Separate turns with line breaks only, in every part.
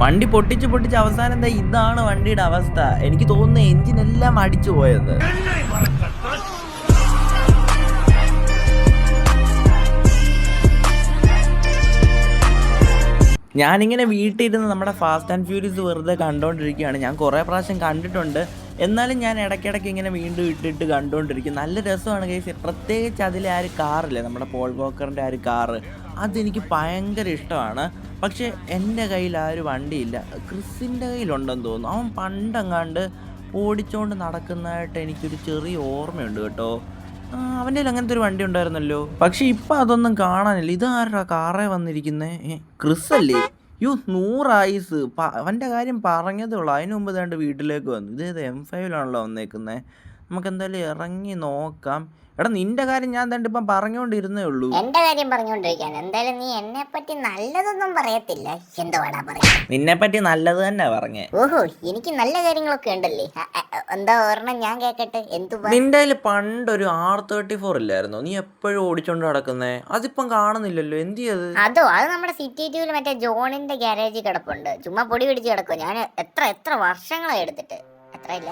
വണ്ടി പൊട്ടിച്ച് പൊട്ടിച്ച് അവസാനം എന്താ ഇതാണ് വണ്ടിയുടെ അവസ്ഥ? എനിക്ക് തോന്നുന്നു എഞ്ചിൻ എല്ലാം അടിച്ചു പോയത്. ഞാനിങ്ങനെ വീട്ടിലിരുന്ന് നമ്മുടെ ഫാസ്റ്റ് ആൻഡ് ഫ്യൂരിയസ് വെറുതെ കണ്ടുകൊണ്ടിരിക്കുകയാണ് ഞാൻ കുറേ പ്രാവശ്യം കണ്ടിട്ടുണ്ട്. എന്നാലും ഞാൻ ഇടയ്ക്കിടയ്ക്ക് ഇങ്ങനെ വീണ്ടും ഇട്ടിട്ട് കണ്ടുകൊണ്ടിരിക്കും നല്ല രസമാണ് കേസ് പ്രത്യേകിച്ച് അതിലെ ആ ഒരു കാറില്ലേ നമ്മുടെ പോൾ വോക്കറിന്റെ ആ ഒരു കാറ് അതെനിക്ക് ഭയങ്കര ഇഷ്ടമാണ്. പക്ഷേ എന്റെ കയ്യിൽ ആ ഒരു വണ്ടിയില്ല. ക്രിസിന്റെ കയ്യിലുണ്ടെന്ന് തോന്നുന്നു. അവൻ പണ്ടെങ്ങാണ്ട് ഓടിച്ചുകൊണ്ട് നടക്കുന്നതായിട്ട് എനിക്കൊരു ചെറിയ ഓർമ്മയുണ്ട് കേട്ടോ. അവന്റെ കയ്യിൽ അങ്ങനത്തെ ഒരു വണ്ടി ഉണ്ടായിരുന്നല്ലോ. പക്ഷേ ഇപ്പം അതൊന്നും കാണാനില്ല. ഇതാരാ കാറേ വന്നിരിക്കുന്നേ? ക്രിസ് അല്ലേ യു നൂറായിസ് അവന്റെ കാര്യം പറഞ്ഞതേ ഉള്ളൂ. അതിന് മുമ്പ് ദാണ്ട് വീട്ടിലേക്ക് വന്നു. ഇതേത് എം ഫൈവിലാണല്ലോ വന്നേക്കുന്നത് നമുക്ക് എന്തായാലും ഇറങ്ങി നോക്കാം. എടാ നിന്റെ കാര്യം ഞാൻ തന്നെ ഇപ്പം പറഞ്ഞുകൊണ്ടിരുന്നേ ഉള്ളൂ.
എന്റെ കാര്യം പറഞ്ഞുകൊണ്ടിരിക്കാൻ എന്തായാലും നീ എന്നെ പറ്റി നല്ലതൊന്നും പറയത്തില്ല. എന്തുവാടാ പറയാ
നിന്നെ പറ്റി നല്ലത് തന്നെ പറഞ്ഞേ.
ഓഹോ എനിക്ക് നല്ല കാര്യങ്ങളൊക്കെ ഉണ്ടല്ലേ? അ, അ, അ, എന്താ ഒരെണ്ണം ഞാൻ കേക്കട്ടെ? എന്തുവാ
നിന്റെ കയ്യിൽ പണ്ടൊരു ആർ തേർട്ടി ഫോർ ഇല്ലായിരുന്നോ? നീ എപ്പോഴും ഓടിച്ചോണ്ട് നടക്കുന്നേ? അതിപ്പം കാണുന്നില്ലല്ലോ. എന്ത് ചെയ്യത്
അതോ? അത് നമ്മുടെ സിറ്റി ടൂവിൽ മറ്റേ ജോണിന്റെ ഗ്യാരേജിൽ കിടപ്പുണ്ട്. ചുമ്മാ പൊടി പിടിച്ച് കിടക്കും ഞാൻ എത്ര എത്ര വർഷങ്ങളായി എടുത്തിട്ട്. അത്രയില്ല.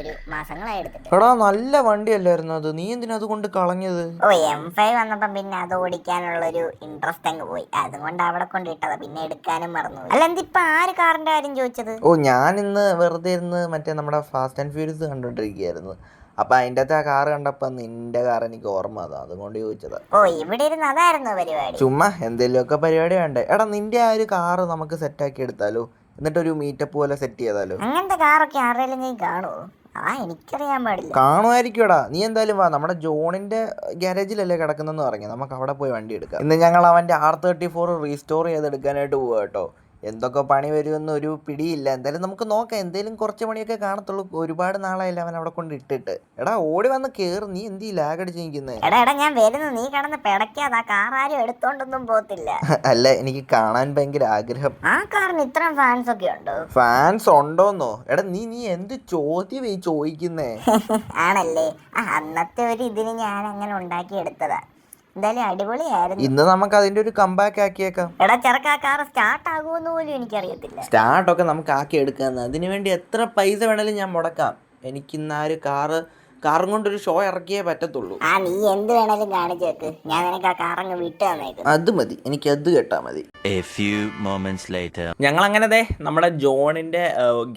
ഒരു മാസങ്ങളായി എടുത്തിട്ട്.
എടാ നല്ല വണ്ടിയല്ലായിരുന്നു അത്? നീ എന്തിനാ അത് കൊണ്ട് കളഞ്ഞത്?
ഓ എം ഫൈവ് വന്നപ്പം പിന്നെ അത് ഓടിക്കാനുള്ള ഒരു ഇൻട്രസ്റ്റ് അങ്ങ് പോയി. അതുകൊണ്ട് അവിടെ കൊണ്ട് ഇട്ടതാ. പിന്നെ എടുക്കാനും മറന്നു അല്ല എന്തിപ്പോ ആര് കാറിന്റെ കാര്യം ചോദിച്ചത്?
ഓ ഞാൻ ഇന്ന് വെറുതെ ഇരുന്ന് മറ്റേ നമ്മുടെ ഫാസ്റ്റ് ആൻഡ് ഫ്യൂരിയസ് കണ്ടോണ്ടിരിക്കുകയായിരുന്നു. അപ്പൊ അതിന്റെ അകത്ത് ആ കാറ് കണ്ടപ്പോ നിന്റെ കാർ എനിക്ക് ഓർമ്മ അതാ അതുകൊണ്ട് ചോദിച്ചത്.
ഓ ഇവിടെ ഇരുന്ന് അതായിരുന്നു പരിപാടി.
ചുമ്മാ എന്തെങ്കിലുമൊക്കെ പരിപാടി വേണ്ടേ? എടാ നിന്റെ ആ ഒരു കാറ് നമുക്ക് സെറ്റാക്കി എടുത്താലോ? എന്നിട്ടൊരു മീറ്റപ്പ് പോലെ സെറ്റ് ചെയ്താലോ?
അങ്ങനത്തെ കാറൊക്കെ ആരെങ്കിലും നീ കാണുമോ ആ എനിക്കറിയാൻ പാടില്ല.
കാണുമായിരിക്കുമടാ നീ എന്തായാലും വാ. നമ്മുടെ ജോണിന്റെ ഗാരേജിലല്ലേ കിടക്കുന്നെന്ന് പറഞ്ഞു. നമുക്ക് അവിടെ പോയി വണ്ടി എടുക്കാം. ഇന്ന് ഞങ്ങൾ അവന്റെ ആർ തേർട്ടി ഫോർ റീസ്റ്റോർ ചെയ്തെടുക്കാനായിട്ട് പോവാ കേട്ടോ. എന്തൊക്കെ പണി വരുമെന്ന് ഒരു പിടിയില്ല. എന്തായാലും നമുക്ക് നോക്കാം. എന്തെങ്കിലും കുറച്ച് പണിയൊക്കെ കാണത്തുള്ളൂ. ഒരുപാട് നാളായില്ല അവൻ അവിടെ കൊണ്ട് ഇട്ടിട്ട്. എടാ ഓടി വന്ന് കേറി. നീ എന്ത് ലാഗ് അടിച്ച്
എടാ എടാ ഞാൻ വരുന്നു. നീ കിടന്ന് പിടയ്ക്കാതാ കാർ ആരും എടുത്തോണ്ടൊന്നും പോത്തില്ല
അല്ല എനിക്ക് കാണാൻ ഭയങ്കര ആഗ്രഹം.
ആ കാറിന് ഇത്രയും ഫാൻസ് ഒക്കെ ഉണ്ടോ?
ഫാൻസ് ഉണ്ടോന്നോ? എടാ നീ നീ എന്ത് ചോദ്യം ചോദിക്കുന്നേ?
ആണല്ലേ. അന്നത്തെ ഒരു ഇതിന് ഞാൻ അങ്ങനെ ഉണ്ടാക്കി എടുത്തതാ എന്തായാലും അടിപൊളിയായിരുന്നു.
ഇന്ന് നമുക്ക് അതിന്റെ ഒരു കമ്പാക്ക് ആക്കിയേക്കാം.
എടാ ചെറുക്ക കാർ സ്റ്റാർട്ട് ആകുമെന്ന് പോലും എനിക്കറിയത്തില്ല.
സ്റ്റാർട്ടൊക്കെ നമുക്ക് ആക്കി എടുക്കാന്ന്. അതിനു വേണ്ടി എത്ര പൈസ വേണേലും ഞാൻ മുടക്കാം. എനിക്കിന്ന് ആ ഒരു കാറ് കാറും കൊണ്ടൊരു ഷോ ഇറക്കിയേ പറ്റത്തുള്ളൂ.
ആ നീ എന്ത് വേണേലും കാണിച്ചു വെക്ക്. ഞാൻ നിനക്ക് ആ കാർ അങ്ങ് വിട്ടു തന്നേക്കും.
അത് മതി. എനിക്ക് അത് കേട്ടാ മതി.
A few moments later.
ഞങ്ങൾ അങ്ങനെ ദേ നമ്മുടെ ജോണിന്റെ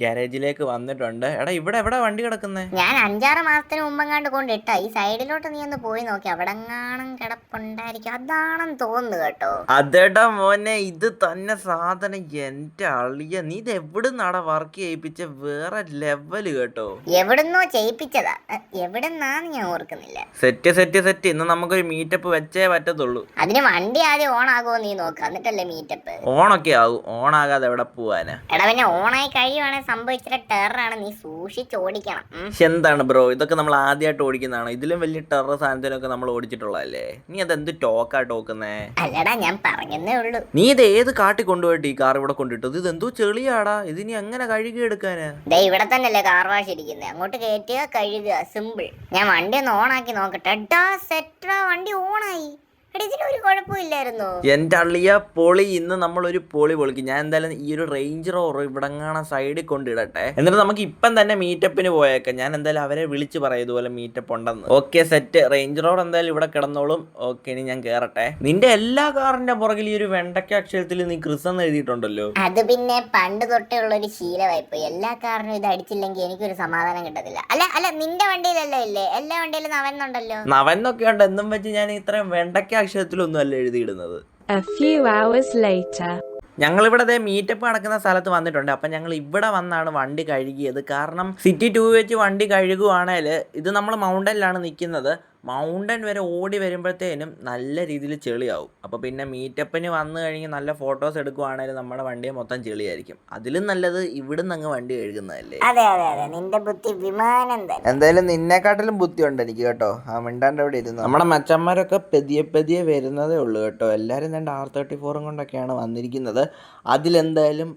ഗാരേജിലേക്ക് വന്നിട്ടുണ്ട്. എടാ ഇവിടെ എവിടെ വണ്ടി കിടക്കുന്നേ?
ഞാൻ അഞ്ചാറ് മാസത്തിന് മുമ്പെങ്ങാണ്ട് കൊണ്ടിട്ട. ഈ സൈഡിലോട്ട് നീ ഒന്ന് പോയി നോക്കി. അവിടെ എങ്ങാനും കിടപ്പുണ്ടായിരിക്കും. അതാണെന്ന് തോന്നുന്നു കേട്ടോ.
അതെടാ മോനെ ഇത് തന്നെ സാധനം. എന്റെ അളിയ നീ ഇത് എവിടുന്നാടാ വർക്ക് ചെയ്യിപ്പിച്ച? വേറെ ലെവൽ കേട്ടോ.
എവിടുന്നോ ചെയ്യിപ്പിച്ചതാ. എവിടുന്നാന്ന് ഞാൻ ഓർക്കുന്നില്ല.
Set set set. ഇന്ന് നമുക്കൊരു മീറ്റപ്പ് വെച്ചേ പറ്റത്തുള്ളൂ.
അതിന് വണ്ടി ആദ്യം ഓൺ ആകുമോ നീ നോക്ക്. എന്നിട്ടല്ലേ മീറ്റപ്പ്
ഓണൊക്കെ ആവും. ഓണാകാതെ എവിടെ പോവാനാ?
എടാ പിന്നെ ഓണായി കഴിയുവാണെങ്കിൽ സംഭവിച്ചിട്ട് ടെററാണ് നീ സൂക്ഷിച്ച് ഓടിക്കണം. ഉം.
ശ്ശെ, എന്താണ് ബ്രോ ഇതൊക്കെ നമ്മൾ ആദ്യമായിട്ട് ഓടിക്കുന്നതാണ്? ഇതിലും വലിയ ടെറർ സാധനത്തിനൊക്കെ നമ്മൾ ഓടിച്ചിട്ടുള്ളതല്ലേ? നീ അത് എന്ത് ടോക്കാ ടോക്കുന്നേ?
അല്ലടാ ഞാൻ പറഞ്ഞതേ ഉള്ളൂ.
നീ ഇത് ഏത് കാട്ടി കൊണ്ടുപോയിട്ട് ഈ കാർ ഇവിടെ കൊണ്ടിട്ടത്? ഇത് എന്തോ ചെളിയാടാ. ഇതിനി അങ്ങനെ എങ്ങനെ കഴുകി എടുക്കാനാ
ദേ ഇവിടെ തന്നെയല്ലേ കാർ വാഷ് ഇരിക്കുന്നത് അങ്ങോട്ട് കയറ്റുക കഴുകുക സിമ്പിൾ ഞാൻ വണ്ടി ഒന്ന് ഓണാക്കി നോക്കട്ടെ. എടാ സെറ്റാ വണ്ടി ഓണായി.
എന്റെ അള്ളിയ പൊളി. ഇന്ന് നമ്മൾ ഒരു പൊളി പൊളിക്കും. ഞാൻ എന്തായാലും ഈ ഒരു റേഞ്ച് റോർ ഇവിടെ സൈഡിൽ കൊണ്ടിടട്ടെ. എന്നിട്ട് നമുക്ക് ഇപ്പം തന്നെ മീറ്റപ്പിന് പോയേക്കാം. ഞാൻ എന്തായാലും അവരെ വിളിച്ച് പറയും ഇതുപോലെ മീറ്റപ്പ് ഉണ്ടെന്ന്. ഓക്കെ സെറ്റ് റേഞ്ച് റോർ എന്തായാലും ഇവിടെ കിടന്നോളും. ഓക്കെ ഇനി ഞാൻ കേറട്ടെ. നിന്റെ എല്ലാ കാറിന്റെ പുറകിൽ ഈ ഒരു വെണ്ടക്ക അക്ഷരത്തിൽ നീ ക്രിസ് എന്ന് എഴുതിയിട്ടുണ്ടല്ലോ.
അത് പിന്നെ പണ്ട് തൊട്ടേ ഉള്ള ഒരു ശീലമായിപ്പോ എല്ലാ കാറിനും ഇത് അടിച്ചില്ലെങ്കിൽ എനിക്കൊരു സമാധാനം കിട്ടത്തില്ല. അല്ല അല്ല നിന്റെ വണ്ടിയിലല്ലേ ഇല്ലേ? എല്ലാ വണ്ടിയിലും നവന്നുണ്ടല്ലോ
നവന്നൊക്കെ ഉണ്ട്. എന്നും വെച്ച് ഞാൻ ഇത്രയും വെണ്ടയ്ക്ക അക്ഷരത്തിലൊന്നും അല്ല എഴുതിയിടുന്നത്. ഞങ്ങളിവിടെ ദേ മീറ്റപ്പ് നടക്കുന്ന സ്ഥലത്ത് വന്നിട്ടുണ്ട്. അപ്പം ഞങ്ങൾ ഇവിടെ വന്നാണ് വണ്ടി കഴുകിയത്. കാരണം സിറ്റി ടു വെച്ച് വണ്ടി കഴുകുവാണേൽ ഇത് നമ്മൾ മൗണ്ടനിലാണ് നിൽക്കുന്നത് മൗണ്ടൻ വരെ ഓടി വരുമ്പോഴത്തേനും നല്ല രീതിയിൽ ചെളിയാവും. അപ്പോൾ പിന്നെ മീറ്റപ്പിന് വന്നു കഴിഞ്ഞ് നല്ല ഫോട്ടോസ് എടുക്കുവാണെങ്കിൽ നമ്മുടെ വണ്ടിയെ മൊത്തം ചെളിയായിരിക്കും. അതിലും നല്ലത് ഇവിടുന്ന് അങ്ങ് വണ്ടി കഴുകുന്നതല്ലേ?
അതെ അതെ അതെ. നിന്റെ ബുദ്ധി വിമാനം തന്നെ.
എന്തായാലും നിന്നെക്കാട്ടിലും ബുദ്ധി ഉണ്ട് എനിക്ക് കേട്ടോ. ആ മിണ്ടാണ്ട് അവിടെ ഇരുന്നു. നമ്മുടെ മച്ചന്മാരൊക്കെ പെതിയെ പെതിയെ വരുന്നതേ ഉള്ളൂ കേട്ടോ. എല്ലാവരും രണ്ട് ആർ തേർട്ടി ഫോറും കൊണ്ടൊക്കെയാണ് വന്നിരിക്കുന്നത്. അതിലെന്തായാലും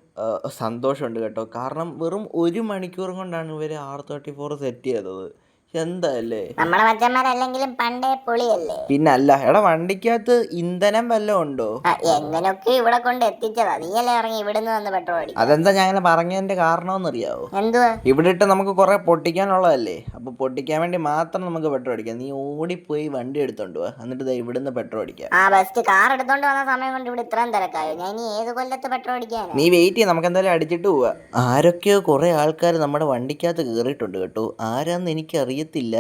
സന്തോഷമുണ്ട് കേട്ടോ. കാരണം വെറും ഒരു മണിക്കൂറും കൊണ്ടാണ് ഇവർ ആർ തേർട്ടി ഫോർ സെറ്റ് ചെയ്തത്. എന്താല്ലേ?
നമ്മളെ മച്ചന്മാരല്ലെങ്കിലും പണ്ടേ പൊളിയല്ലേ?
പിന്നല്ല എടാ വണ്ടിക്കകത്ത് ഇന്ധനം വല്ലതും ഉണ്ടോ?
എങ്ങനെയൊക്കെ ഇവിടെ കൊണ്ട് എത്തിച്ചതാ. നീയല്ലേ ഇറങ്ങി ഇവിടുന്ന് വന്ന് പെട്രോൾ അടി
അതെന്താ ഞാൻ പറഞ്ഞതിന്റെ കാരണമെന്ന് അറിയാവോ
എന്തുവാ?
ഇവിടെ ഇട്ട് നമുക്ക് കുറെ പൊട്ടിക്കാനുള്ളതല്ലേ? അപ്പൊ പൊട്ടിക്കാൻ വേണ്ടി മാത്രം നമുക്ക് പെട്രോൾ അടിക്കാം. നീ ഓടിപ്പോയി വണ്ടി എടുത്തോണ്ട് പോവാ എന്നിട്ട് ദേ ഇവിടുന്ന് പെട്രോൾ അടിക്കാം.
ആ ബസ് കാർ എടുത്തോണ്ട് വന്ന സമയം കൊണ്ട് ഇവിടെ ഇത്രയും തിരക്കായോ? ഞാൻ ഇനി ഏത് കൊല്ലത്ത് പെട്രോൾ അടിക്കാൻ
നീ വെയിറ്റ് ചെയ്യ. നമുക്ക് എന്തായാലും അടിച്ചിട്ട് പോവാ. ആരൊക്കെയോ കുറെ ആൾക്കാർ നമ്മുടെ വണ്ടിക്കകത്ത് കയറിയിട്ടുണ്ട് കേട്ടോ. ആരാന്ന് എനിക്ക് അറിയത്തില്ല.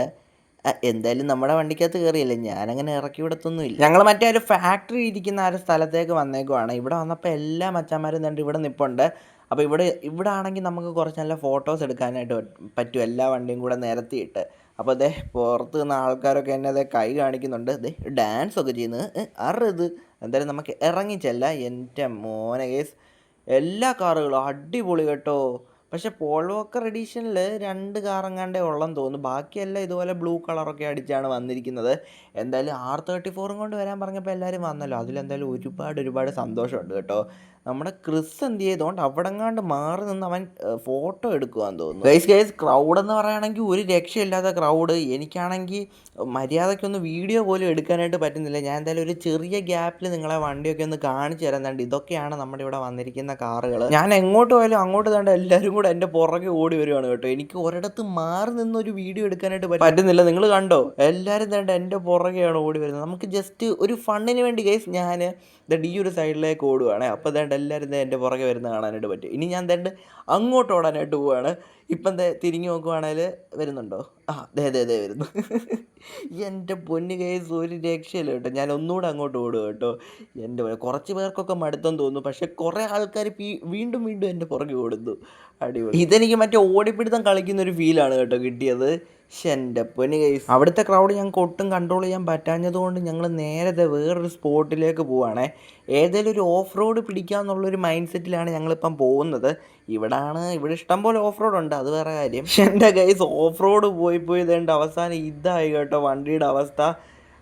എന്തായാലും നമ്മുടെ വണ്ടിക്കകത്ത് കയറിയല്ലേ ഞാനങ്ങനെ ഇറക്കി വിടത്തൊന്നുമില്ല. ഞങ്ങൾ മറ്റേ ഒരു ഫാക്ടറി ഇരിക്കുന്ന ആ ഒരു സ്ഥലത്തേക്ക് വന്നേക്കുവാണ്. ഇവിടെ വന്നപ്പോൾ എല്ലാ മച്ചന്മാരും കണ്ട് ഇവിടെ നിൽപ്പുണ്ട് അപ്പോൾ ഇവിടെ ഇവിടെ ആണെങ്കിൽ നമുക്ക് കുറച്ച് നല്ല ഫോട്ടോസ് എടുക്കാനായിട്ട് പറ്റും- എല്ലാ വണ്ടിയും കൂടെ നിരത്തിയിട്ട്. അപ്പോൾ അതെ പുറത്ത് നിന്ന് ആൾക്കാരൊക്കെ എന്നെ അതെ കൈ കാണിക്കുന്നുണ്ട്. ദേ ഡാൻസ് ഒക്കെ ചെയ്യുന്നത് അറുത് എന്തായാലും നമുക്ക് ഇറങ്ങിച്ചല്ല. എന്റെ മോനെ കേസ് എല്ലാ കാറുകളും അടിപൊളി കേട്ടോ. പക്ഷെ പോൾ എഡീഷനിൽ രണ്ട് കാറങ്ങാണ്ടേ ഉള്ളെന്ന് തോന്നുന്നു. ബാക്കിയെല്ലാം ഇതുപോലെ ബ്ലൂ കളറൊക്കെ അടിച്ചാണ് വന്നിരിക്കുന്നത്. എന്തായാലും ആർ തേർട്ടി ഫോറും കൊണ്ട് വരാൻ പറഞ്ഞപ്പോൾ എല്ലാവരും വന്നല്ലോ. അതിലെന്തായാലും ഒരുപാട് ഒരുപാട് സന്തോഷമുണ്ട് കേട്ടോ. നമ്മുടെ ക്രിസ് എന്ത് ചെയ്തോണ്ട് അവിടെങ്ങാണ്ട് മാറി നിന്ന് അവൻ ഫോട്ടോ എടുക്കുവാന്ന് തോന്നുന്നു. ഗൈസ് ഗൈസ് ക്രൗഡ് എന്ന് പറയുകയാണെങ്കിൽ ഒരു രക്ഷയില്ലാത്ത ക്രൗഡ് എനിക്കാണെങ്കിൽ മര്യാദയ്ക്കൊന്ന് വീഡിയോ പോലും എടുക്കാനായിട്ട് പറ്റുന്നില്ല. ഞാൻ എന്തായാലും ഒരു ചെറിയ ഗ്യാപ്പിൽ നിങ്ങളെ വണ്ടിയൊക്കെ ഒന്ന് കാണിച്ചു തരാൻ തണ്ട് ഇതൊക്കെയാണ് നമ്മുടെ ഇവിടെ വന്നിരിക്കുന്ന കാറുകൾ ഞാൻ എങ്ങോട്ട് പോയാലും അങ്ങോട്ട് തന്നെ എല്ലാവരും കൂടെ എന്റെ പുറകെ ഓടി വരുവാണ് കേട്ടോ. എനിക്ക് ഒരിടത്ത് മാറി നിന്ന് ഒരു വീഡിയോ എടുക്കാനായിട്ട് പറ്റുന്നില്ല. നിങ്ങൾ കണ്ടോ? എല്ലാവരും തന്നെ എന്റെ പുറകെയാണ് ഓടി വരുന്നത്. നമുക്ക് ജസ്റ്റ് ഒരു ഫണ്ണിന് വേണ്ടി ഗൈസ് ഞാൻ ദണ്ട് ഈ ഒരു സൈഡിലേക്ക് ഓടുകയാണ് അപ്പോൾ ദണ്ട് എല്ലാവരും എന്റെ പുറകെ വരുന്ന കാണാനായിട്ട് പറ്റും. ഇനി ഞാൻ ദണ്ട് അങ്ങോട്ട് ഓടാനായിട്ട് പോവുകയാണ് ഇപ്പം ദേ തിരിഞ്ഞു നോക്കുവാണെങ്കിൽ വരുന്നുണ്ടോ? ആ ദേ ദേ ദേ വരുന്നു. എന്റെ പൊന്നു കേസ് ഒരു രക്ഷയില്ല കേട്ടോ. ഞാൻ ഒന്നുകൂടെ അങ്ങോട്ട് ഓടുക കേട്ടോ. എന്റെ കുറച്ച് പേർക്കൊക്കെ മടുത്തം തോന്നുന്നു. പക്ഷേ കുറേ ആൾക്കാർ വീണ്ടും വീണ്ടും എന്റെ പുറകെ ഓടുന്നു. അടിപൊളി. ഇതെനിക്ക് മറ്റേ ഓടിപ്പിടുത്തം കളിക്കുന്ന ഒരു ഫീലാണ് കേട്ടോ കിട്ടിയത്. എന്റെ പൊന്നു കേസ് അവിടുത്തെ ക്രൗഡ് ഞങ്ങൾക്ക് ഒട്ടും കൺട്രോൾ ചെയ്യാൻ പറ്റാഞ്ഞത് കൊണ്ട് ഞങ്ങൾ നേരത്തെ വേറൊരു സ്പോട്ടിലേക്ക് പോവാണേ. ഏതെങ്കിലും ഒരു ഓഫ് റോഡ് പിടിക്കാന്നുള്ളൊരു മൈൻഡ് സെറ്റിലാണ് ഞങ്ങളിപ്പം പോകുന്നത്. ഇവിടാണ് ഇവിടെ ഇഷ്ടം പോലെ ഓഫ് റോഡ് ഉണ്ട് അത് വേറെ കാര്യം. എന്റെ കൈസ് ഓഫ് റോഡ് പോയി പോയി ഇതേണ്ട അവസാനം ഇതായി കേട്ടോ വണ്ടിയുടെ അവസ്ഥ.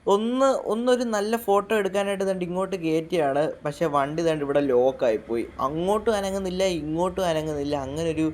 ഒന്ന് ഒന്നൊരു നല്ല ഫോട്ടോ എടുക്കാനായിട്ട് തന്നെ ഇങ്ങോട്ട് കയറ്റിയാണ് പക്ഷേ വണ്ടി തന്നെ ഇവിടെ ലോക്കായിപ്പോയി അങ്ങോട്ടും അനങ്ങുന്നില്ല ഇങ്ങോട്ടും അനങ്ങുന്നില്ല. അങ്ങനൊരു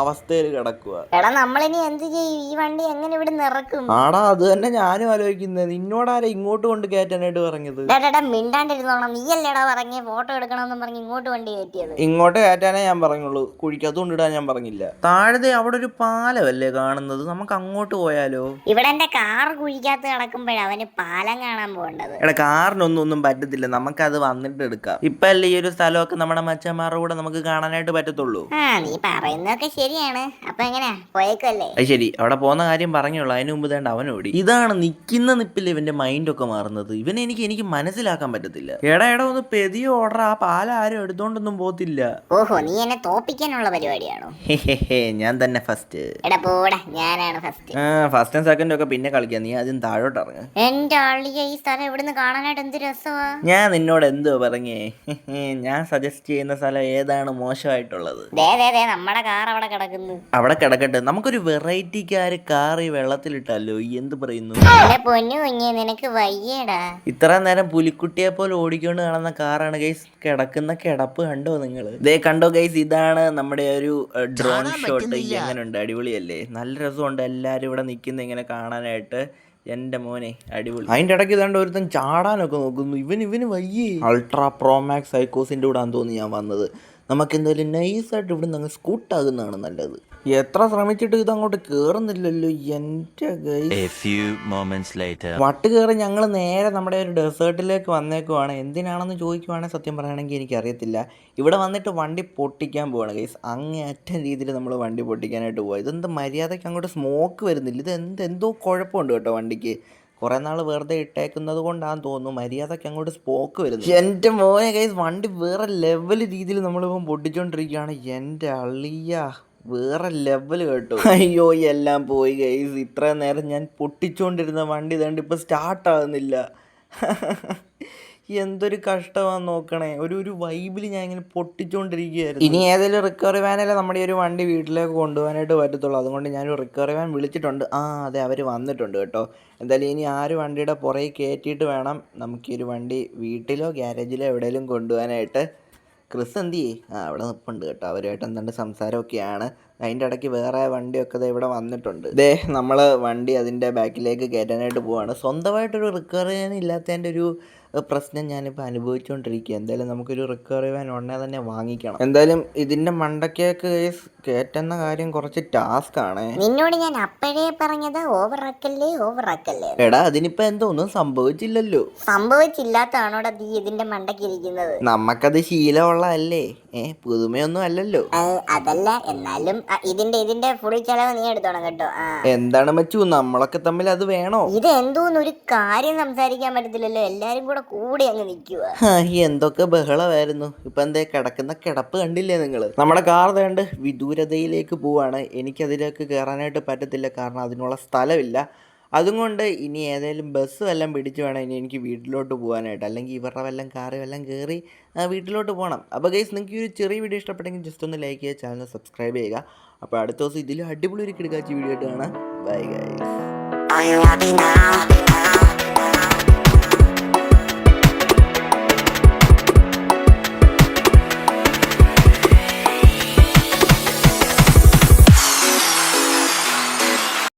അവസ്ഥയിൽ കിടക്കുക.
എടാ നമ്മളിനി എന്ത് ചെയ്യും? ഈ വണ്ടി എങ്ങനെ ഇവിടെ നിറക്കും?
ആടാ അത് തന്നെ ഞാനും ആലോചിക്കുന്നത്. നിന്നോടാരാ ഇങ്ങോട്ട് കൊണ്ട് കയറ്റാനായിട്ട് പറഞ്ഞത്?
ഡാ മിണ്ടാണ്ടിരുന്നോണം. നീയല്ലേടാ പറഞ്ഞേ? ഫോട്ടോ എടുക്കണമെന്നും പറഞ്ഞ് ഇങ്ങോട്ട് വണ്ടി കയറ്റിയത്.
ഇങ്ങോട്ട് കയറ്റാനേ ഞാൻ പറഞ്ഞുള്ളൂ. കുഴിക്കകത്ത് കൊണ്ടിടാൻ ഞാൻ പറഞ്ഞില്ല. താഴത്തെ അവിടെ ഒരു പാലമല്ലേ കാണുന്നത്? നമുക്ക് അങ്ങോട്ട് പോയാലോ?
ഇവിടെ എന്റെ കാർ കുഴിക്കകത്ത് കിടക്കുമ്പോഴാ അവന് പാലം കാണാൻ പോകേണ്ടത്.
എടാ കാറിനൊന്നും ഒന്നും പറ്റത്തില്ല. നമുക്കത് വന്നിട്ട് എടുക്കാം. ഇപ്പൊ അല്ലേ ഈ ഒരു സ്ഥലമൊക്കെ നമ്മുടെ മച്ചന്മാരുടെ കൂടെ നമുക്ക് കാണാനായിട്ട് പറ്റത്തുള്ളൂ.
ആ നീ പറയുന്നതൊക്കെ ശരിയാണ്. അപ്പൊ എങ്ങനെയാ? പോയേക്കല്ലേ
അത് ശരി. അവിടെ പോകുന്ന കാര്യം പറഞ്ഞോളൂ അതിന് മുമ്പ് തേണ്ട അവൻ ഓടി. ഇതാണ് നിൽക്കുന്ന നിപ്പിൽ ഇവന്റെ മൈൻഡ് ഒക്കെ മാറുന്നത്. ഇവനെ എനിക്ക് എനിക്ക് മനസ്സിലാക്കാൻ പറ്റത്തില്ല. എടാ എടാ ഒന്ന് പെതിയ ഓർഡർ ആ പാല ആരും എടുത്തോണ്ടൊന്നും പോത്തില്ല
ഓഹോ നീ എന്നെ തോപ്പിക്കാനുള്ള പരിപാടിയാണോ?
ഞാൻ തന്നെ ഫസ്റ്റ്
എടാ പോടാ. ഞാനാണ് ഫസ്റ്റ്
ആ ഫസ്റ്റും സെക്കൻഡും ഒക്കെ പിന്നെ കളിക്കാം. നീ ആദ്യം താഴോട്ട് ഇറങ്ങ.
എന്റെ ആളിയ ഈ സ്ഥലം ഇവിടുന്ന് കാണാനായിട്ട് എന്ത് രസമാ
ഞാൻ നിന്നോട് എന്തോ പറഞ്ഞേ? ഞാൻ സജസ്റ്റ് ചെയ്യുന്ന സ്ഥലം ഏതാണ് മോശമായിട്ടുള്ളത്?
ദേ ദേ ദേ നമ്മുടെ കാർ അവിടെ
അവിടെ കിടക്കട്ടെ. നമുക്കൊരു വെറൈറ്റി കാര് കാർ ഈ വെള്ളത്തിലിട്ടല്ലോ. ഈ എന്ത് പറയുന്നു?
എന്റെ പൊന്നു കുഞ്ഞെ നിനക്ക് വയ്യേടാ.
ഇത്ര നേരം പുലിക്കുട്ടിയെ പോലെ ഓടിക്കൊണ്ട് കാണുന്ന കാറാണ് ഗൈസ്. കിടക്കുന്ന കിടപ്പ് കണ്ടോ നിങ്ങൾ ദേ കണ്ടോ ഗൈസ്? ഇതാണ് നമ്മുടെ ഒരു ഡ്രോൺ ഷോട്ട് എങ്ങനെയുണ്ട് അടിപൊളിയല്ലേ? നല്ല രസമുണ്ട് എല്ലാരും ഇവിടെ നിൽക്കുന്ന ഇങ്ങനെ കാണാനായിട്ട്. എന്റെ മോനെ അടിപൊളി. അതിന്റെ ഇടയ്ക്ക് ഇതാണ്ട് ഒരുത്തൻ ചാടാനൊക്കെ നോക്കുന്നു. ഇവൻ ഇവന് വയ്യേ. അൾട്രാ പ്രോമാക്സ് സൈക്കോസിന്റെ കൂടെ ആണെന്ന് തോന്നി ഞാൻ വന്നത്. നമുക്ക് എന്തായാലും നൈസായിട്ട് ഇവിടെ നിന്ന് അങ്ങ് സ്കൂട്ടാകുന്നതാണ് നല്ലത്. എത്ര ശ്രമിച്ചിട്ട് ഇത് അങ്ങോട്ട്
കേറുന്നില്ലല്ലോ എന്റെ.
വട്ട് കയറി ഞങ്ങൾ നേരെ നമ്മുടെ ഒരു ഡെസേർട്ടിലേക്ക് വന്നേക്കുവാണ്. എന്തിനാണെന്ന് ചോദിക്കുവാണെങ്കിൽ സത്യം പറയുകയാണെങ്കിൽ എനിക്കറിയത്തില്ല. ഇവിടെ വന്നിട്ട് വണ്ടി പൊട്ടിക്കാൻ പോവാണ് ഗൈസ് അങ്ങേറ്റ രീതിയിൽ നമ്മൾ വണ്ടി പൊട്ടിക്കാനായിട്ട് പോവാ. ഇതെന്ത് മര്യാദയ്ക്ക് അങ്ങോട്ട് സ്മോക്ക് വരുന്നില്ല. ഇത് എന്ത് എന്തോ കുഴപ്പമുണ്ട് കേട്ടോ വണ്ടിക്ക്. കുറേ നാൾ വെറുതെ ഇട്ടേക്കുന്നത് കൊണ്ടാന്ന് തോന്നുന്നു. മര്യാദയ്ക്ക് അങ്ങോട്ട് സ്പോക്ക് വരുന്നു എന്റെ മോനെ കൈസ് വണ്ടി വേറെ ലെവൽ രീതിയിൽ നമ്മളിപ്പം പൊട്ടിച്ചോണ്ടിരിക്കുകയാണ്. എന്റെ അളിയ വേറെ ലെവൽ കേട്ടോ. അയ്യോ എല്ലാം പോയി ഗൈസ് ഇത്രയും നേരം ഞാൻ പൊട്ടിച്ചോണ്ടിരുന്ന വണ്ടി ഇതാണ്ട് ഇപ്പൊ സ്റ്റാർട്ട് ആകുന്നില്ല എന്തൊരു കഷ്ടമാണ് നോക്കണേ. ഒരു ഒരു വൈബിൽ ഞാൻ ഇങ്ങനെ പൊട്ടിച്ചുകൊണ്ടിരിക്കുകയായിരുന്നു ഇനി ഏതെങ്കിലും റിക്കവറി വാനല്ലേ നമ്മുടെ ഒരു വണ്ടി വീട്ടിലേക്ക് കൊണ്ടുപോകാനായിട്ട് പറ്റത്തുള്ളൂ. അതുകൊണ്ട് ഞാനൊരു റിക്കവറി വാൻ വിളിച്ചിട്ടുണ്ട്. ആ അതെ അവർ വന്നിട്ടുണ്ട് കേട്ടോ. എന്തായാലും ഇനി ആ ഒരു വണ്ടിയുടെ പുറകെ കയറ്റിയിട്ട് വേണം നമുക്ക് ഈ ഒരു വണ്ടി വീട്ടിലോ ഗ്യാരേജിലോ എവിടെയെങ്കിലും കൊണ്ടുപോകാനായിട്ട്. ക്രിസ് എന്ത് ചെയ്യേ? ആ അവിടെ നിൽപ്പുണ്ട് കേട്ടോ. അവരുമായിട്ട് എന്തുണ്ട് സംസാരമൊക്കെയാണ്. അതിന്റെ ഇടയ്ക്ക് വേറെ വണ്ടിയൊക്കെ ഇവിടെ വന്നിട്ടുണ്ട്. ദേ നമ്മൾ വണ്ടി അതിന്റെ ബാക്കിലേക്ക് കയറ്റാനായിട്ട് പോവാണ്. സ്വന്തമായിട്ടൊരു റിക്കവറി ചെയ്യാൻ ഇല്ലാത്തതിന്റെ ഒരു ഏഹ്, പ്രശ്നം ഞാനിപ്പോൾ അനുഭവിച്ചുകൊണ്ടിരിക്കുക എന്തായാലും നമുക്കൊരു റിക്കവറി വാൻ ഉടനെ തന്നെ വാങ്ങിക്കണം. എന്തായാലും ഇതിന്റെ മണ്ടക്കേക്ക് guys കയറ്റുന്ന കാര്യം കുറച്ച് ടാസ്ക് ആണ്.
നിന്നോട് ഞാൻ അപ്പോഴേ പറഞ്ഞത് ഓവർ ആക്കല്ലേ
എടാ അതിനിപ്പോ എന്തോ ഒന്നും സംഭവിച്ചില്ലല്ലോ.
സംഭവിച്ചില്ലാത്തതാണോടാ നീ ഇതിന്റെ മണ്ടയ്ക്ക് ഇരിക്കുന്നത്?
നമുക്കത് ശീലമുള്ളതല്ലേ? ഏ പുതുമയൊന്നും അല്ലല്ലോ.
അതല്ല എന്നാലും ഇതിന്റെ ഇതിന്റെ ഫുൾ ചെലവ് നീ എടുത്തോണം കേട്ടോ.
എന്താണ് മച്ചു? നമ്മളൊക്കെ തമ്മിൽ അത് വേണോ?
ഇത് എന്തോന്ന് ഒരു കാര്യം സംസാരിക്കാൻ പറ്റത്തില്ലല്ലോ. എല്ലാരും കൂടെ കൂടി അങ്ങ് നിൽക്കുക
എന്തൊക്കെ ബഹളമായിരുന്നു. ഇപ്പൊ എന്തേ കിടക്കുന്ന കിടപ്പ് കണ്ടില്ലേ നിങ്ങൾ നമ്മുടെ കാർ വേണ്ട വിദൂരതയിലേക്ക് പോവാണ്. എനിക്കതിലേക്ക് കയറാനായിട്ട് പറ്റത്തില്ല. കാരണം അതിനുള്ള സ്ഥലമില്ല. അതുകൊണ്ട് ഇനി ഏതെങ്കിലും ബസ് വല്ലതും പിടിച്ച് വേണം ഇനി എനിക്ക് വീട്ടിലോട്ട് പോകാനായിട്ട്. അല്ലെങ്കിൽ ഇവരുടെ വല്ലതും കാറ് വല്ലതും കയറി വീട്ടിലോട്ട് പോകണം അപ്പോൾ ഗൈസ് നിങ്ങൾക്ക് ഈ ഒരു ചെറിയ വീഡിയോ ഇഷ്ടപ്പെട്ടെങ്കിൽ ജസ്റ്റ് ഒന്ന് ലൈക്ക് ചെയ്യുക ചാനൽ സബ്സ്ക്രൈബ് ചെയ്യുക. അപ്പോൾ അടുത്ത ദിവസം ഇതിലും അടിപൊളി ഒരു കിടക്കാച്ച വീഡിയോ ആയിട്ട് കാണാം. Bye guys